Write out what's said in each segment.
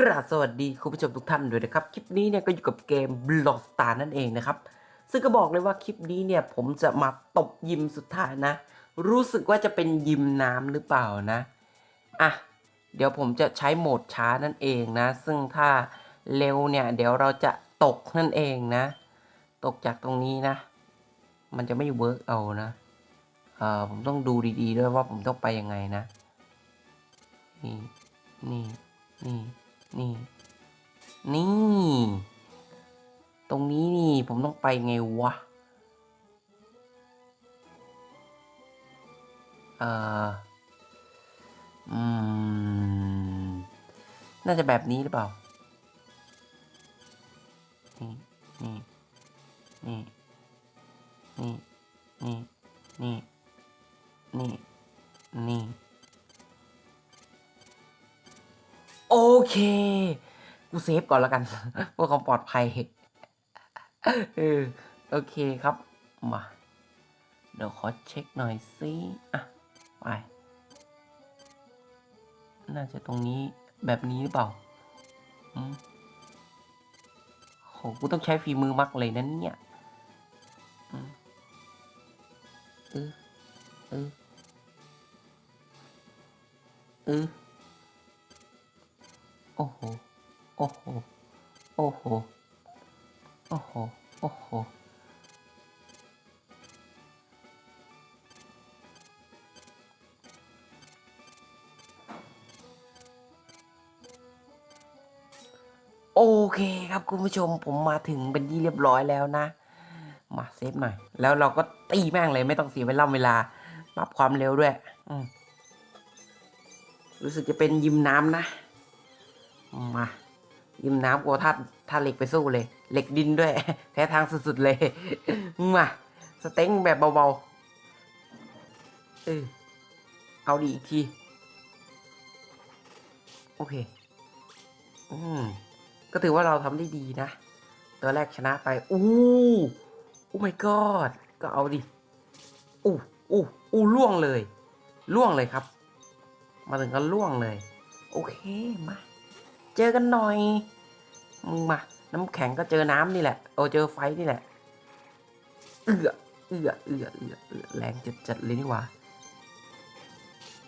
กราบสวัสดีคุณผู้ชมทุกท่านด้วยนะครับ คลิปนี้เนี่ยก็อยู่กับเกม Block Star นั่นเองนะครับ ซึ่งก็บอกเลยว่าคลิปนี้เนี่ยผมจะมาตบยิมสุดท้ายนะ รู้สึกว่าจะเป็นยิมน้ำหรือเปล่านะ อะ เดี๋ยวผมจะใช้โหมดช้านั่นเองนะ ซึ่งถ้าเร็วเนี่ย เดี๋ยวเราจะตกนั่นเองนะ ตกจากตรงนี้นะ มันจะไม่เวิร์กเอานะ เอ่อผมต้องดูดีๆด้วยว่าผมต้องไปยังไงนะ นี่ นี่ นี่ นี่ นี่ ตรงนี้นี่ผมต้องไปไงวะ เอ่อ อืม น่าจะแบบนี้หรือเปล่า นี่ นี่ นี่ นี่ นี่ นี่ นี่ นี่ โอเค กูเซฟก่อนแล้วกันเพื่อความปลอดภัยเออโอเคครับ มา เดี๋ยวขอเช็คหน่อยสิอะไป น่าจะตรงนี้แบบนี้หรือเปล่าโหกูต้องใช้ฝีมือมักเลยนะเนี่ยอืมเออเออเออ อ้โห โอ้โห โอ้โห โอ้โห โอ้โห โอเคครับคุณผู้ชมผมมาถึงเป็นที่เรียบร้อยแล้วนะ มาเซฟหน่อย แล้วเราก็ตีแม่งเลยไม่ต้องเสียเวลาเวลาปรับความเร็วด้วย รู้สึกจะเป็นยิมน้ำนะ มายิมน้ำกลัวท่าท่าเหล็กไปสู้เลย เหล็กดินด้วย แพ้ทางสุดๆเลยมาสเต็งแบบเบาๆเออเอาดีอีกที โอเค อืม ก็ถือว่าเราทำได้ดีนะ ตัวแรกชนะไป อู้โอ้ my god ก็เอาดิ อู้อู้อู้ล่วงเลย ล่วงเลยครับ มาถึงก็ล่วงเลย โอเค มา เจอกันหน่อย มึงมา น้ำแข็งก็เจอน้ำนี่แหละ โอเจอไฟนี่แหละ เอือเอือเอือเอือเอือแรงจัดจัดๆเลยนี่ว่า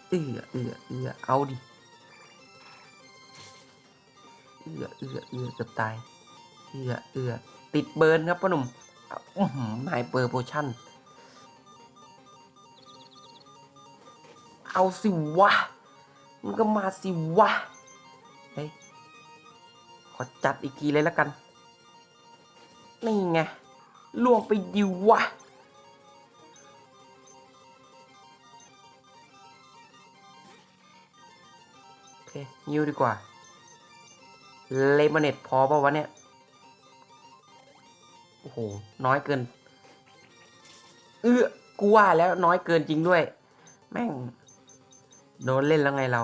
เอือเอือเอือเอาดิ เอือเอือเอือเกือบตาย เอือเอือติดเบิร์นครับพ่อหนุ่มอะอื้อหือไฮเปอร์โพชั่น เอาสิวะ มันก็มาสิวะ ขอจัดอีกทีเลยแล้วกัน นี่ไงล่วงไปดิวะโอเคยิวดีกว่า เลมอนเน็ตพอป่าวะเนี่ย โอ้โห น้อยเกิน เอื้อกูว่าแล้วน้อยเกินจริงด้วย แม่ง โดนเล่นแล้วไงเรา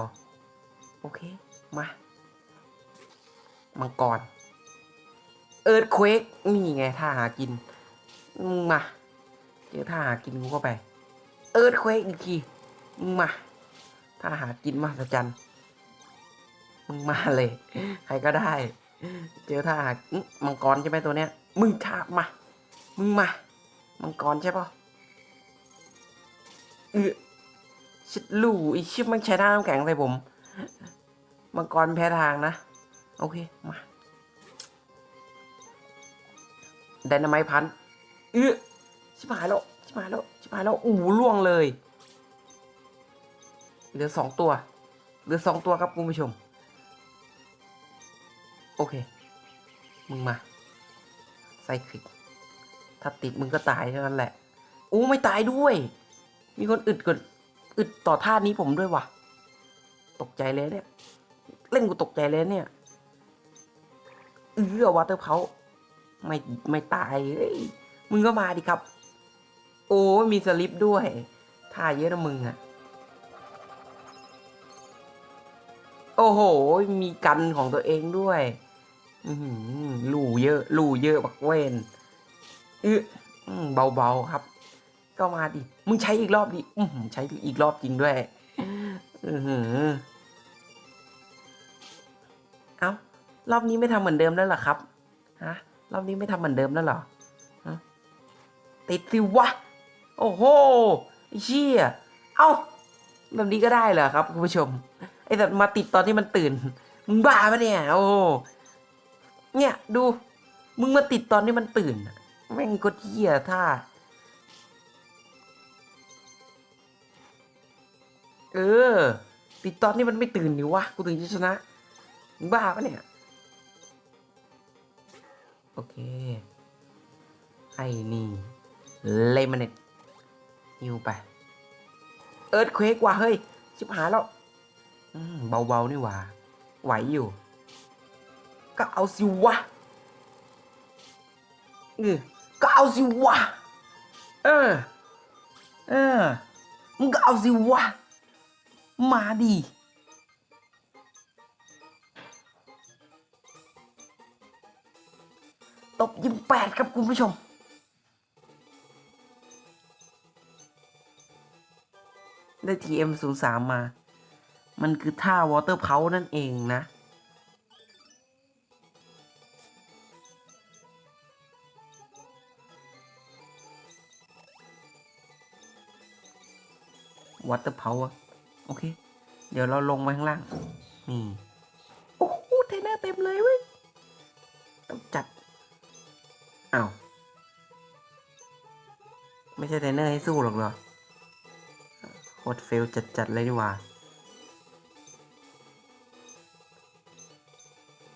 โอเค มา มังกร เอิร์ธเควกนี่ไงท่าหากินมึงมาเจอท่าหากินกูเข้าไป เอิร์ธเควกอีกทีมึงมาท่าหากินมหัศจรรย์มึงมาเลย ใครก็ได้ เจอท่าหาอื้อมังกรใช่ไหมตัวเนี้ย มึงท่ามา มึงมา มังกรใช่ปะเออชิดลู่อีชิบมันใช้ท่าน้ำแข็งใส่ผม มังกรแพ้ทางนะ โอเค มาไดนาไมต์พันเออชิบหายแล้ว ชิบหายแล้ว ชิบหายแล้ว อู้หูล่วงเลย เหลือสองตัว เหลือสองตัวครับคุณผู้ชม โอเค มึงมาไซคลิกถ้าติดมึงก็ตายเท่านั้นแหละ อู้ไม่ตายด้วย มีคนอึดก่อนอึดต่อท่านี้ผมด้วยว่ะ ตกใจเลยเนี่ย เล่นกูตกใจเลยเนี่ย เออวาเตอร์เพาไม่ไม่ตายเอ้ยมึงก็มาดิครับ โอ้ยมีสลิปด้วยท่าเยอะนะมึงอะโอ้โห มีกันของตัวเองด้วยอือหือลู่เยอะลู่เยอะบักเวนเอออืมเบาๆครับ ก็มาดิ มึงใช้อีกรอบดิอือหือใช้อีกรอบจริงด้วย อือหือ รอบนี้ไม่ทำเหมือนเดิมแล้วหรอครับฮะรอบนี้ไม่ทำเหมือนเดิมแล้วหรอติดสิวะ โอ้โหไอ้เชี่ยเอ้าแบบนี้ก็ได้เหรอครับคุณผู้ชม ไอ้แต่มาติดตอนที่มันตื่น มึงบ้าปะเนี่ย โอ้โหเนี่ยดู มึงมาติดตอนที่มันตื่นแม่งก็เที่ยท่า เออ ติดตอนที่มันไม่ตื่นดิวะ กูถึงจะชนะ มึงบ้าปะเนี่ย โอเค ไอ้นี่ เลมอนเนตฮิวไป เอิร์ธเควกว่ะเฮ้ย ชิบหายแล้วเบาๆนี่ว่า ไหวอยู่ ก็เอาสิวะเออก็เอาสิวะ เออ เออ มึงก็เอาสิวะ มาดิ ยิมแปดครับคุณผู้ชมได้ TM 0 3 มา มันคือท่าวอเตอร์เพานั่นเองนะ วอเตอร์เพาโอเค เดี๋ยวเราลงมาข้างล่าง นี่ โอ้โหเทนเนอร์เต็มเลยเว้ย ใช่เทรนเนอร์ให้สู้หรอกเหรอโคตรเฟลจัดๆเลยนี่หว่า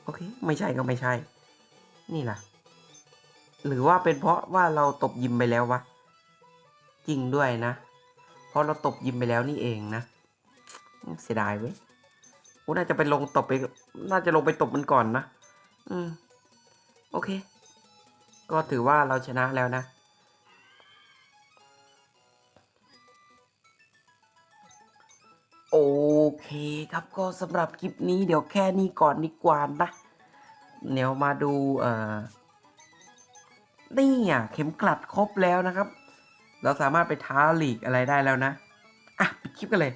โอเค ไม่ใช่ก็ไม่ใช่ นี่ล่ะ หรือว่าเป็นเพราะว่าเราตบยิมไปแล้ววะ จริงด้วยนะ เพราะเราตบยิมไปแล้วนี่เองนะ เสียดายเว้ยกูน่าจะไปลงตบไป น่าจะลงไปตบมันก่อนนะ อืม โอเค ก็ถือว่าเราชนะแล้วนะ โอเคครับก็สำหรับคลิปนี้เดี๋ยวแค่นี้ก่อนดีกว่านะเดี๋ยวมาดูเอ่อนี่อะเข็มกลัดครบแล้วนะครับ เราสามารถไปท้าหลีกอะไรได้แล้วนะ อะปิดคลิปกันเลย